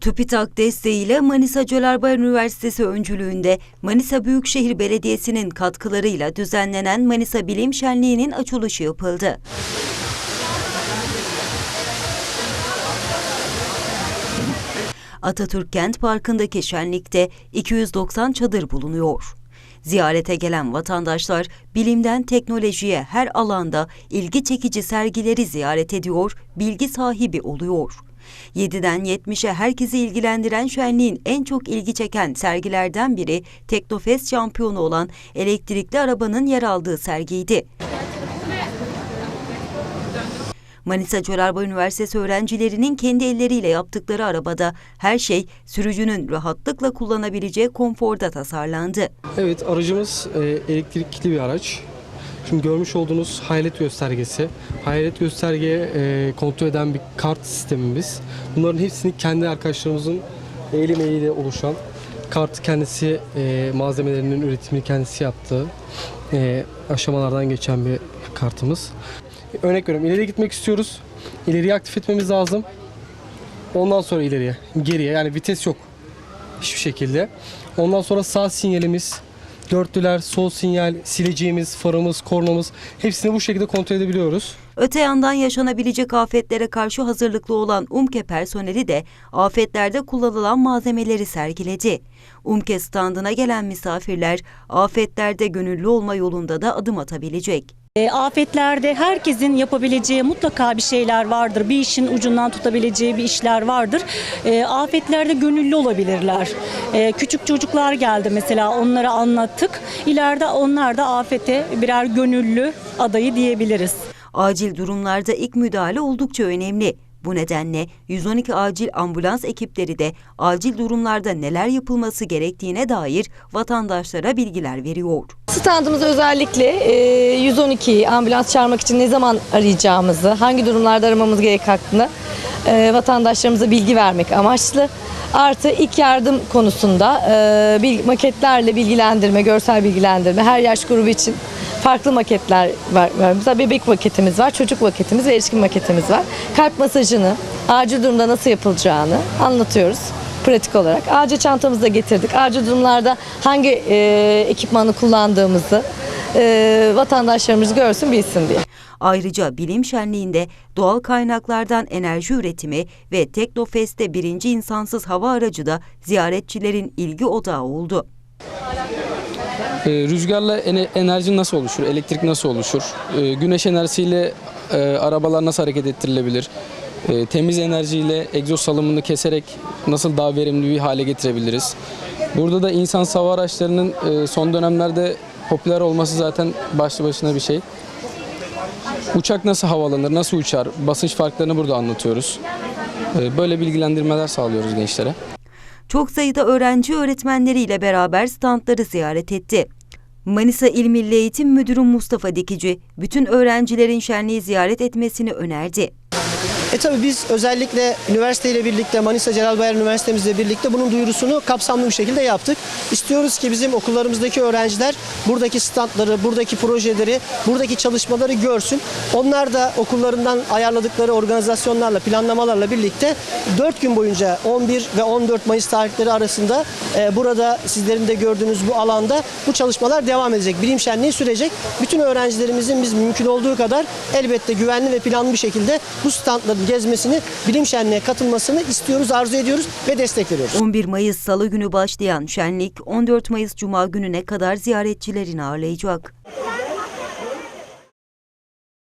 TÜBİTAK desteğiyle Manisa Cölerbayır Üniversitesi öncülüğünde Manisa Büyükşehir Belediyesi'nin katkılarıyla düzenlenen Manisa Bilim Şenliği'nin açılışı yapıldı. Atatürk Kent Parkı'ndaki şenlikte 290 çadır bulunuyor. Ziyarete gelen vatandaşlar bilimden teknolojiye her alanda ilgi çekici sergileri ziyaret ediyor, bilgi sahibi oluyor. 7'den 70'e herkesi ilgilendiren şenliğin en çok ilgi çeken sergilerden biri Teknofest şampiyonu olan elektrikli arabanın yer aldığı sergiydi. Manisa Çorarba Üniversitesi öğrencilerinin kendi elleriyle yaptıkları arabada her şey sürücünün rahatlıkla kullanabileceği konforda tasarlandı. Evet aracımız e, elektrikli bir araç. Şimdi görmüş olduğunuz hayalet göstergesi. Hayalet göstergeye e, kontrol eden bir kart sistemimiz. Bunların hepsini kendi arkadaşlarımızın el emeğiyle oluşan kart kendisi e, malzemelerinin üretimini kendisi yaptığı e, aşamalardan geçen bir kartımız. Örnek veriyorum ileri gitmek istiyoruz. İleriyi aktif etmemiz lazım. Ondan sonra ileriye, geriye yani vites yok hiçbir şekilde. Ondan sonra sağ sinyalimiz, dörtlüler, sol sinyal, sileceğimiz, farımız, kornamız hepsini bu şekilde kontrol edebiliyoruz. Öte yandan yaşanabilecek afetlere karşı hazırlıklı olan UMKE personeli de afetlerde kullanılan malzemeleri sergiledi. UMKE standına gelen misafirler afetlerde gönüllü olma yolunda da adım atabilecek. E, Afetlerde herkesin yapabileceği mutlaka bir şeyler vardır. Bir işin ucundan tutabileceği bir işler vardır. E, afetlerde gönüllü olabilirler. E, küçük çocuklar geldi mesela onlara anlattık. İleride onlar da afete birer gönüllü adayı diyebiliriz. Acil durumlarda ilk müdahale oldukça önemli. Bu nedenle 112 acil ambulans ekipleri de acil durumlarda neler yapılması gerektiğine dair vatandaşlara bilgiler veriyor. Standımızda özellikle e, 112'yi ambulans çağırmak için ne zaman arayacağımızı, hangi durumlarda aramamız gerek hakkında vatandaşlarımıza bilgi vermek amaçlı. Artı ilk yardım konusunda maketlerle bilgilendirme, görsel bilgilendirme her yaş grubu için farklı maketler var. Mesela bebek maketimiz var, çocuk maketimiz ve erişkin maketimiz var. Kalp masajını, acil durumda nasıl yapılacağını anlatıyoruz pratik olarak. Acil çantamızı da getirdik. Acil durumlarda hangi e, ekipmanı kullandığımızı e, vatandaşlarımız görsün bilsin diye. Ayrıca bilim şenliğinde doğal kaynaklardan enerji üretimi ve Teknofest'te birinci insansız hava aracı da ziyaretçilerin ilgi odağı oldu. Ee, rüzgarla ene- enerji nasıl oluşur? Elektrik nasıl oluşur? Ee, güneş enerjisiyle e, arabalar nasıl hareket ettirilebilir? Ee, temiz enerjiyle egzoz salımını keserek nasıl daha verimli bir hale getirebiliriz? Burada da insan hava araçlarının e, son dönemlerde popüler olması zaten başlı başına bir şey. Uçak nasıl havalanır, nasıl uçar? Basınç farklarını burada anlatıyoruz. Ee, böyle bilgilendirmeler sağlıyoruz gençlere. Çok sayıda öğrenci öğretmenleriyle beraber standları ziyaret etti. Manisa İl Milli Eğitim Müdürü Mustafa Dikici, bütün öğrencilerin şenliği ziyaret etmesini önerdi. E tabii biz özellikle üniversiteyle birlikte Manisa Celal Bayar Üniversitemizle birlikte bunun duyurusunu kapsamlı bir şekilde yaptık. İstiyoruz ki bizim okullarımızdaki öğrenciler buradaki standları, buradaki projeleri, buradaki çalışmaları görsün. Onlar da okullarından ayarladıkları organizasyonlarla, planlamalarla birlikte 4 gün boyunca 11 ve 14 Mayıs tarihleri arasında e, burada sizlerin de gördüğünüz bu alanda bu çalışmalar devam edecek. Bilim şenliği sürecek. Bütün öğrencilerimizin biz mümkün olduğu kadar elbette güvenli ve planlı bir şekilde bu standların gezmesini, bilim şenliğe katılmasını istiyoruz, arzu ediyoruz ve destek veriyoruz. 11 Mayıs Salı günü başlayan şenlik 14 Mayıs Cuma gününe kadar ziyaretçilerini ağırlayacak.